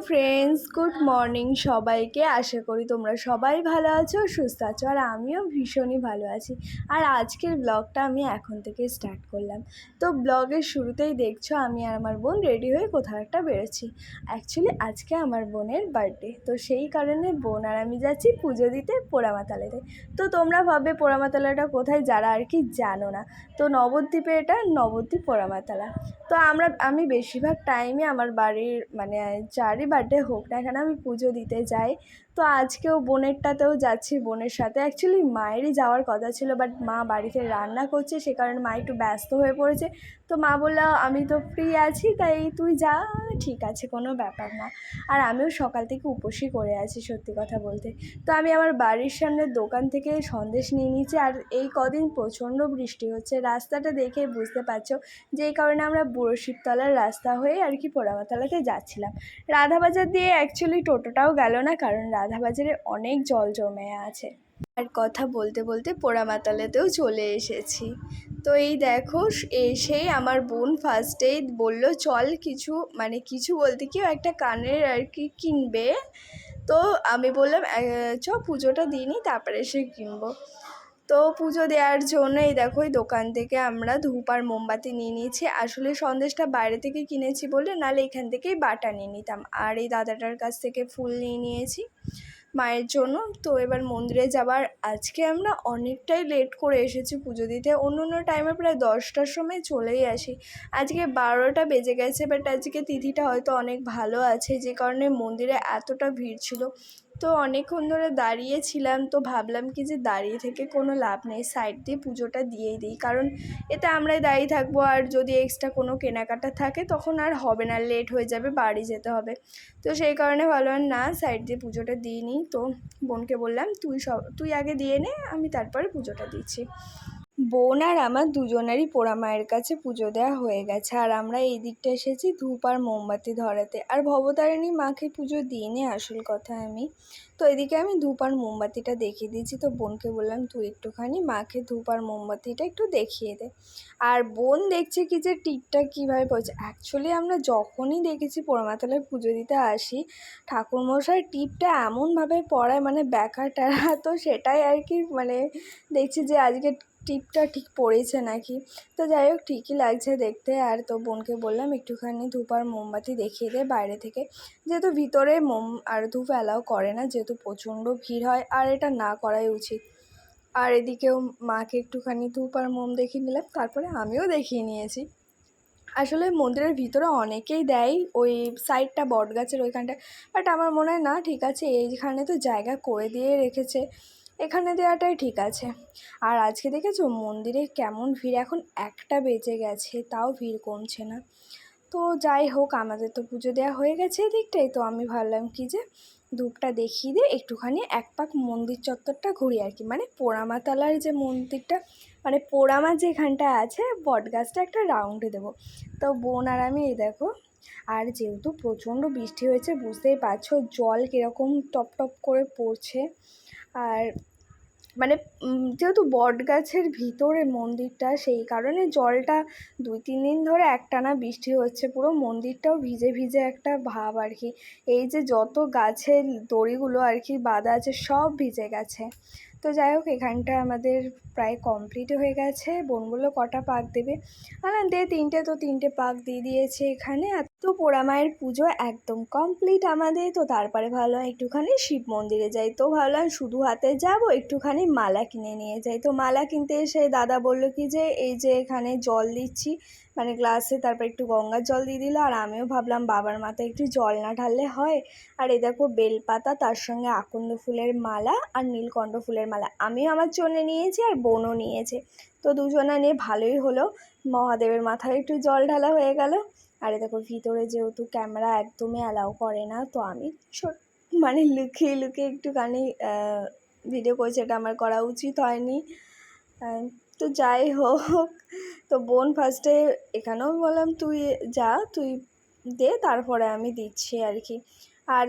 Friends good morning সবাইকে। আশা করি তোমরা সবাই ভালো আছো, সুস্থ আছো, আর আমিও ভীষণই ভালো আছি। আর আজকের ব্লগটা আমি এখন থেকে স্টার্ট করলাম। তো ব্লগের শুরুতেই দেখছ, আমি আর আমার বোন রেডি হয়ে কোথাও একটা বেরোচ্ছি। অ্যাকচুয়ালি আজকে আমার বোনের বার্থডে তো সেই কারণে বোন আর আমি যাচ্ছি পুজো দিতে পোড়ামাতালাতে। তো তোমরা ভাববে, পোড়ামাতালাটা কোথায়? যারা আর কি জানো না। তো নবদ্বীপে এটা নবদ্বীপ পোড়ামাতালা। তো আমরা, আমি বেশিরভাগ টাইমে আমার বাড়ির মানে যারই বার্থডে হোক না কেন আমি পুজো দিতে যাই। তো আজকেও বোনেরটাতেও যাচ্ছি বোনের সাথে। অ্যাকচুয়ালি মায়েরই যাওয়ার কথা ছিল বাট মা বাড়িতে রান্না করছে, সে কারণে মা একটু ব্যস্ত হয়ে পড়েছে। তো মা বলল, আমি তো ফ্রি আছি, তাই তুই যা। ঠিক আছে, কোনো ব্যাপার না। আর আমিও সকাল থেকে উপোসই করে আছি, সত্যি কথা বলতে। তো আমি আমার বাড়ির সামনে দোকান থেকে সন্দেশ নিয়ে নিয়েছি, আর এই কদিন প্রচণ্ড বৃষ্টি হচ্ছে। রাস্তাটা দেখে বুঝতে পারছ যেই কারণে আমরা বুড়ো শিবতলার রাস্তা হয়ে আর কি পোড়ামাতলাতে যাচ্ছিলাম। রাধাবাজার দিয়ে অ্যাকচুয়ালি টোটোটাও গেল না, কারণ রাধাবাজারে অনেক জল জমে আছে। আর কথা বলতে বলতে পোড়ামাতালাতেও চলে এসেছি। তো এই দেখো এসেই আমার বোন ফার্স্টেই বলল চল কিছু মানে কিছু বলতে কেউ একটা কানের আর কি কিনবে। তো আমি বললাম "আহ, চ পুজোটা দিইনি তারপরে এসে কিনবো। তো পুজো দেওয়ার জন্য এই দেখো এই দোকান থেকে আমরা ধূপ আর মোমবাতি নিয়ে নিয়েছি। আসলে সন্দেশটা বাইরে থেকে কিনেছি বলে নাহলে এখান থেকেই বাটা নিয়ে নিতাম। আর এই দাদাটার কাছ থেকে ফুল নিয়ে নিয়েছি মায়ের জন্য। তো এবার মন্দিরে যাবার আজকে আমরা অনেকটাই লেট করে এসেছি পুজো দিতে। অন্য অন্য টাইমে প্রায় দশটার সময় চলেই আসি। আজকে বারোটা বেজে গেছে বাট আজকে তিথিটা হয়তো অনেক ভালো আছে। যে কারণে মন্দিরে এতটা ভিড় ছিল। তো অনেকক্ষণ ধরে দাঁড়িয়েছিলাম, তো ভাবলাম কি যে দাঁড়িয়ে থেকে কোনো লাভ নেই। সাইড দিয়ে পুজোটা দিয়েই দিই, কারণ এতে আমরাই দাঁড়িয়ে থাকব আর যদি এক্সট্রা কোনো কেনাকাটা থাকে তখন আর হবে না লেট হয়ে যাবে, বাড়ি যেতে হবে। তো সেই কারণে ভাবলাম, না সাইড দিয়ে পুজোটা দিয়ে নিই। তো বোনকে বললাম, তুই সব, তুই আগে দিয়ে নে, আমি তারপরে পুজোটা দিচ্ছি। বোন আর আমার দুজনেরই পোড়া মায়ের কাছে পুজো দেওয়া হয়ে গেছে। আর আমরা এই দিকটা এসেছি ধূপ আর মোমবাতি ধরাতে। আর ভবতারিণী মাকে পুজো দিইনি আসল কথা আমি। তো এদিকে আমি ধূপ আর মোমবাতিটা দেখিয়ে দিয়েছি। তো বোনকে বললাম, তুই একটুখানি মাকে ধূপ আর মোমবাতিটা একটু দেখিয়ে দে। আর বোন দেখছে কি যে টিপটা কীভাবে পড়ছে। অ্যাকচুয়ালি আমরা যখনই দেখেছি পোড়ামাতলায় পুজো দিতে আসি, ঠাকুরমশাই টিপটা এমনভাবে পড়ায় মানে ব্যাকা ট্যারা তো সেটাই আর কি মানে দেখছি যে আজকে টিপটা ঠিক পড়েছে নাকি? তো যাই হোক, ঠিকই লাগছে দেখতে। আর তো বোনকে বললাম, একটুখানি ধূপ আর মোমবাতি দেখিয়ে দে বাইরে থেকে। যেহেতু ভিতরে মোম আর ধূপ অ্যালাউ করে না, যেহেতু প্রচণ্ড ভিড় হয়, আর এটা না করাই উচিত। আর এদিকেও মাকে একটুখানি ধূপ আর মোম দেখিয়ে নিলাম তারপরে আমিও দেখিয়ে নিয়েছি। আসলে মন্দিরের ভিতরে অনেকেই দেয় ওই সাইডটা বট গাছের ওইখানটা বাট আমার মনে হয় না, ঠিক আছে, এইখানে তো জায়গা করে দিয়ে রেখেছে। এখানে দেওয়াটাই ঠিক আছে। আর আজকে দেখেছ মন্দিরে কেমন ভিড়? এখন একটা বেজে গেছে, তাও ভিড় কমছে না। তো যাই হোক, আমাদের তো পুজো দেওয়া হয়ে গেছে এদিকটাই তো আমি ভাবলাম কি যে ধূপটা দেখিয়ে দিয়ে একটুখানি এক পাক মন্দির চত্বরটা ঘুরি আর কি। মানে পোড়ামাতালার যে মন্দিরটা মানে পোড়ামা যেখানটা আছে, বটগাছটা একটা রাউন্ডে দেবো। তো বোন আর আমি এই দেখো, আর যেহেতু প্রচণ্ড বৃষ্টি হয়েছে, বুঝতেই পারছ জল কীরকম টপ টপ করে পড়ছে। আর মানে যেহেতু বট গাছের ভিতরে মন্দিরটা, সেই কারণে জলটা দুই, তিন দিন ধরে একটানা বৃষ্টি হচ্ছে, পুরো মন্দিরটাও ভিজে ভিজে একটা ভাব আর কি। এই যে যত গাছের দড়িগুলো আর কি বাঁধা আছে, সব ভিজে গেছে। তো যাই হোক, এখানটা আমাদের প্রায় কমপ্লিট হয়ে গেছে। বোনগুলো কটা পাক দেবে? আর দে তিনটে তো তিনটে পাক দিয়ে দিয়েছে এখানে। তো পোড়ামায়ের পুজো একদম কমপ্লিট আমাদের, তো তারপরে ভাবলাম একটুখানি শিব মন্দিরে যাই। তো ভাবলাম শুধু হাতে যাব, একটুখানি মালা কিনে নিয়ে যাই। তো মালা কিনতে এসে দাদা বলল কি যে, এই যে এখানে জল দিচ্ছি। মানে গ্লাসে তারপর একটু গঙ্গার জল দিয়ে দিল। আর আমিও ভাবলাম, বাবার মাথায় একটু জল না ঢাললে হয়? আর এই দেখো বেলপাতা, তার সঙ্গে আকন্দ ফুলের মালা আর নীলকণ্ঠ ফুলের মালা। আমিও আমার জন্য নিয়েছি আর বোনও নিয়েছে। তো দুজনা নিয়ে ভালোই হলো। মহাদেবের মাথায় একটু জল ঢালা হয়ে গেল। আর দেখো, ভিতরে যেহেতু ক্যামেরা একদমই অ্যালাউ করে না, তো আমি ছোট মানে লুকিয়ে লুকিয়ে একটুখানি ভিডিও করছি এটা আমার করা উচিত হয়নি। তো যাই হোক, তো বোন ফার্স্টে এখানেও বললাম, তুই যা, তুই দে, তারপরে আমি দিচ্ছি আর কি আর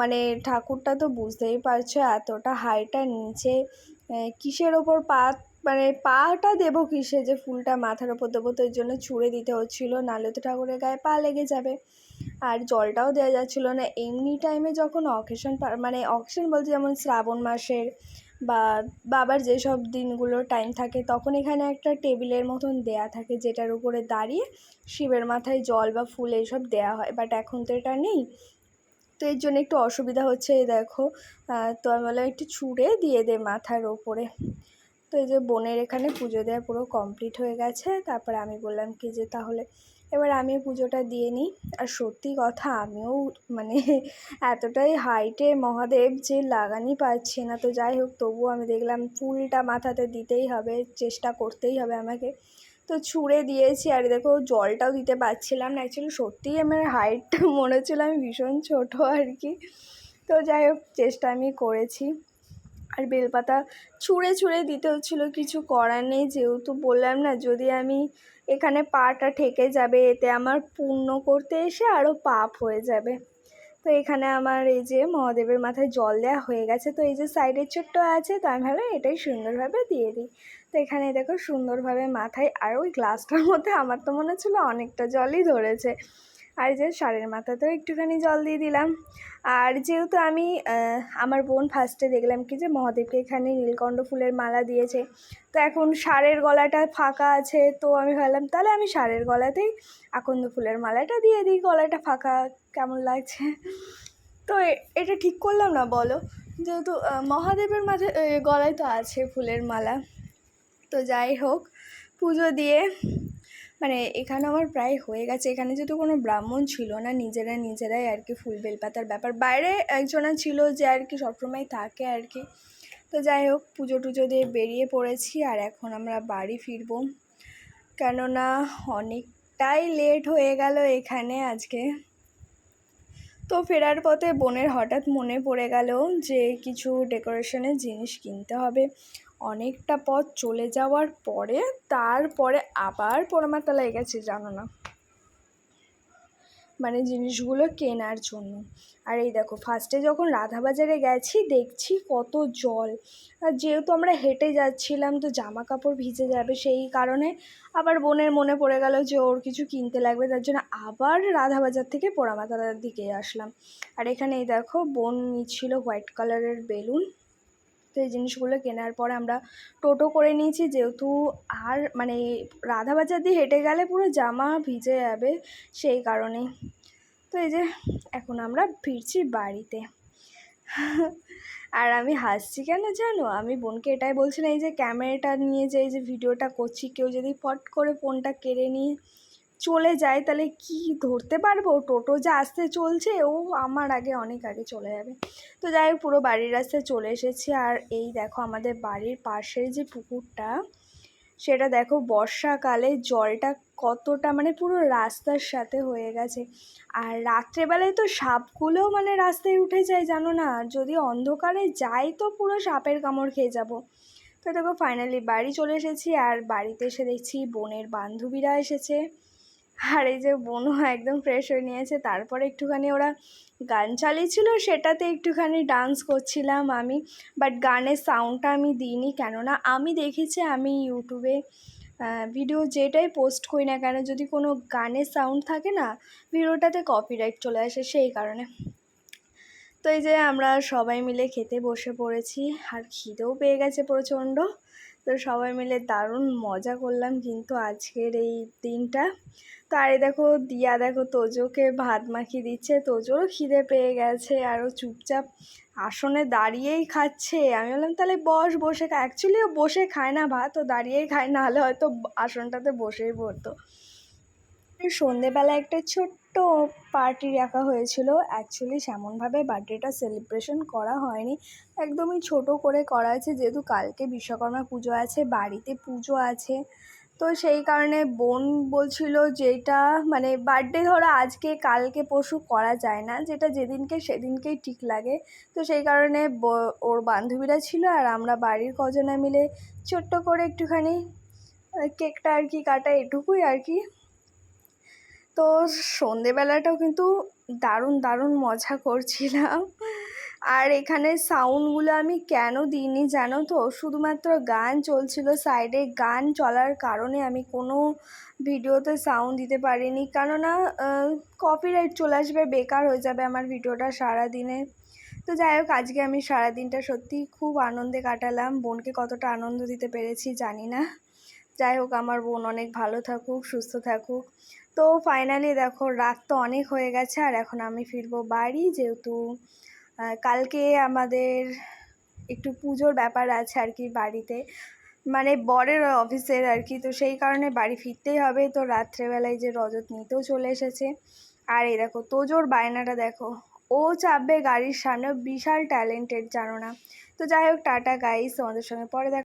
মানে ঠাকুরটা তো বুঝতেই পারছ, এতটা হাইটা নিচে কিসের ওপর পা মানে পাটা দেবো কিসে যে ফুলটা মাথার ওপর দেবো? তো এর জন্য ছুঁড়ে দিতে হচ্ছিল, নাহলে তো ঠাকুরের গায়ে পা লেগে যাবে। আর জলটাও দেওয়া যাচ্ছিল না। এমনি টাইমে যখন অকেশন মানে অকেশন বলতে যেমন শ্রাবণ মাসের বা বাবার যেসব দিনগুলো টাইম থাকে, তখন এখানে একটা টেবিলের মতন দেয়া থাকে, যেটার উপরে দাঁড়িয়ে শিবের মাথায় জল বা ফুল এইসব দেওয়া হয়। বাট এখন তো এটা নেই। তো এর জন্য একটু অসুবিধা হচ্ছে, দেখো। তো আমি বললাম একটু ছুঁড়ে দিয়ে দে মাথার ওপরে। তো এই যে বোনের এখানে পুজো দেওয়া পুরো কমপ্লিট হয়ে গেছে। তারপরে আমি বললাম কি যে তাহলে এবার আমি পুজোটা দিয়ে নিই। আর সত্যি কথা, আমিও মানে এতটাই হাইটে মহাদেব যে লাগানি পাচ্ছি না। তো যাই হোক, তবুও আমি দেখলাম ফুলটা মাথাতে দিতেই হবে, চেষ্টা করতেই হবে আমাকে। তো ছুঁড়ে দিয়েছি আর দেখো, জলটাও দিতে পারছিলাম না। অ্যাকচুয়ালি সত্যিই আমার হাইট মনে হচ্ছিল আমি ভীষণ ছোটো আর কি। তো যাই হোক, চেষ্টা আমি করেছি। আর বেলপাতা ছুঁড়ে ছুঁড়ে দিতে হচ্ছিল, কিছু করার নেই যেহেতু বললাম না, যদি আমি এখানে পাটা ঠেকে যাবে, এতে আমার পূর্ণ করতে এসে আরও পাপ হয়ে যাবে। তো এখানে আমার এই যে মহাদেবের মাথায় জল দেওয়া হয়ে গেছে, তো এই যে সাইডের ছোট্ট আছে তো আমি ভাবলাম এটাই সুন্দরভাবে দিয়ে দিই। তো এখানে দেখো সুন্দরভাবে মাথায়, আর ওই গ্লাসটার মধ্যে আমার তো মনে হচ্ছিল অনেকটা জলই ধরেছে। আর যে সারের মাথাতেও একটুখানি জল দিয়ে দিলাম। আর যেহেতু আমি আমার বোন ফার্স্টে দেখলাম কি যে মহাদেবকে এখানে নীলকণ্ঠ ফুলের মালা দিয়েছে, তো এখন সারের গলাটা ফাঁকা আছে, তো আমি ভাবলাম তাহলে আমি সারের গলাতেই আকন্দ ফুলের মালাটা দিয়ে দিই, গলাটা ফাঁকা কেমন লাগছে? তো এটা ঠিক করলাম না, বলো? যেহেতু মহাদেবের মাঝে গলায় তো আছে ফুলের মালা। তো যাই হোক, পুজো দিয়ে মানে এখানে আমার প্রায় হয়ে গেছে। এখানে যেহেতু কোনো ব্রাহ্মণ ছিল না, নিজেরা নিজেরাই আর কি ফুল বেলপাতার ব্যাপার। বাইরে একজনা ছিল যে আর কি সবসময় থাকে আর কি। তো যাই হোক, পুজো টুজো দিয়ে বেরিয়ে পড়েছি আর এখন আমরা বাড়ি ফিরবো। কেননা অনেকটাই লেট হয়ে গেল এখানে আজকে। তো ফেরার পথে বোনের হঠাৎ মনে পড়ে গেল যে কিছু ডেকোরেশনের জিনিস কিনতে হবে। অনেকটা পথ চলে যাওয়ার পরে তারপরে আবার পোড়ামাতলায় গেছে জানো না? মানে জিনিসগুলো কেনার জন্য। আর এই দেখো ফার্স্টে যখন রাধাবাজারে গেছি, দেখছি কত জল। আর যেহেতু আমরা হেঁটে যাচ্ছিলাম, তো জামা কাপড় ভিজে যাবে সেই কারণে আবার বোনের মনে পড়ে গেল যে ওর কিছু কিনতে লাগবে, তার জন্য আবার রাধাবাজার থেকে পোড়ামাতালার দিকে আসলাম। আর এখানে এই দেখো, বোন নিচ্ছিল হোয়াইট কালারের বেলুন। তো এই জিনিসগুলো কেনার পরে আমরা টোটো করে নিয়েছি, যেহেতু আর মানে রাধাবাজার দিয়ে হেঁটে গেলে পুরো জামা ভিজে যাবে সেই কারণেই। তো এই যে এখন আমরা ফিরছি বাড়িতে। আর আমি হাসছি কেন জানো? আমি বোনকে এটাই বলছিলাম এই যে ক্যামেরাটা নিয়ে যে এই যে ভিডিওটা করছি, কেউ যদি ফট করে ফোনটা কেড়ে নিয়ে চলে যায়, তাহলে কি ধরতে পারব? টোটো যে আসতে চলছে, ও আমার আগে, অনেক আগে চলে যাবে। তো যাই হোক, পুরো বাড়ির রাস্তায় চলে এসেছি। আর এই দেখো, আমাদের বাড়ির পাশের যে পুকুরটা, সেটা দেখো, বর্ষাকালে জলটা কতটা মানে পুরো রাস্তার সাথে হয়ে গেছে। আর রাত্রেবেলায় তো সাপগুলোও মানে রাস্তায় উঠে যায়, জানো না? যদি অন্ধকারে যাই তো পুরো সাপের কামড় খেয়ে যাব। তো দেখো ফাইনালি বাড়ি চলে এসেছি। আর বাড়িতে এসে দেখছি, বোনের বান্ধবীরা এসেছে। আর এই যে বোনও একদম ফ্রেশ হয়ে নিয়েছে। তারপরে একটুখানি ওরা গান চালিয়েছিল, সেটাতে একটুখানি ডান্স করছিলাম আমি। বাট গানের সাউন্ডটা আমি দিইনি, কেননা আমি দেখেছি আমি ইউটিউবে ভিডিও যেটাই পোস্ট করি না কেন, যদি কোনো গানের সাউন্ড থাকে না ভিডিওটাতে কপিরাইট চলে আসে সেই কারণে। তো এই যে আমরা সবাই মিলে খেতে বসে পড়েছি, আর খিদেও পেয়ে গেছে প্রচণ্ড। তো সবাই মিলে দারুণ মজা করলাম কিন্তু আজকের এই দিনটা। তো আরে দেখো, দিয়া দেখো, তোজোকে ভাত মাখিয়ে দিচ্ছে, তোজোরও খিদে পেয়ে গেছে আরও চুপচাপ আসনে দাঁড়িয়েই খাচ্ছে। আমি বললাম, তাহলে বস, বসে খা অ্যাকচুয়ালি ও বসে খায় না ভাত, ও দাঁড়িয়েই খায়, নাহলে হয়তো আসনটাতে বসেই পড়তো। সন্ধেবেলা একটা ছোট্ট পার্টি রাখা হয়েছিল। অ্যাকচুয়ালি সেমনভাবে বার্থডেটা সেলিব্রেশন করা হয়নি। একদমই ছোট করে করা হয়েছে যেহেতু কালকে বিশ্বকর্মা পুজো আছে, বাড়িতে পুজো আছে। তো সেই কারণে বোন বলছিল যেটা মানে বার্থডে ধরো আজকে, কালকে, পরশু করা যায় না। যেটা যেদিনকে সেদিনকেই ঠিক লাগে। তো সেই কারণে ওর বান্ধবীরা ছিল আর আমরা বাড়ির কজনা মিলে ছোট্ট করে একটুখানি কেকটা আর কি কাটা এটুকুই আর কি। তো সন্ধেবেলাটাও কিন্তু দারুণ দারুণ মজা করছিলাম। আর এখানে সাউন্ডগুলো আমি কেন দিইনি জানো তো? শুধুমাত্র গান চলছিল সাইডে গান চলার কারণে আমি কোনো ভিডিওতে সাউন্ড দিতে পারিনি। কেননা কপিরাইট চলে আসবে, বেকার হয়ে যাবে আমার ভিডিওটা সারা দিনে তো যাই হোক, আজকে আমি সারাদিনটা সত্যিই খুব আনন্দে কাটালাম। বোনকে কতটা আনন্দ দিতে পেরেছি জানি না। যাই হোক, আমার বোন অনেক ভালো থাকুক, সুস্থ থাকুক। তো ফাইনালি দেখো, রাত তো অনেক হয়ে গেছে, আর এখন আমি ফিরবো বাড়ি। যেহেতু কালকে আমাদের একটু পুজোর ব্যাপার আছে আর কি বাড়িতে। মানে বরের অফিসের আর কি, তো সেই কারণে বাড়ি ফিরতেই হবে। তো রাত্রেবেলায় যে রজত নিতেও চলে এসেছে। আর এই দেখো, তোজোর বায়নাটা দেখো। ও চাপবে গাড়ির সামনে, বিশাল ট্যালেন্টেড জানো না। তো যাই হোক, টাটা গাইস তোমাদের সঙ্গে পরে দেখা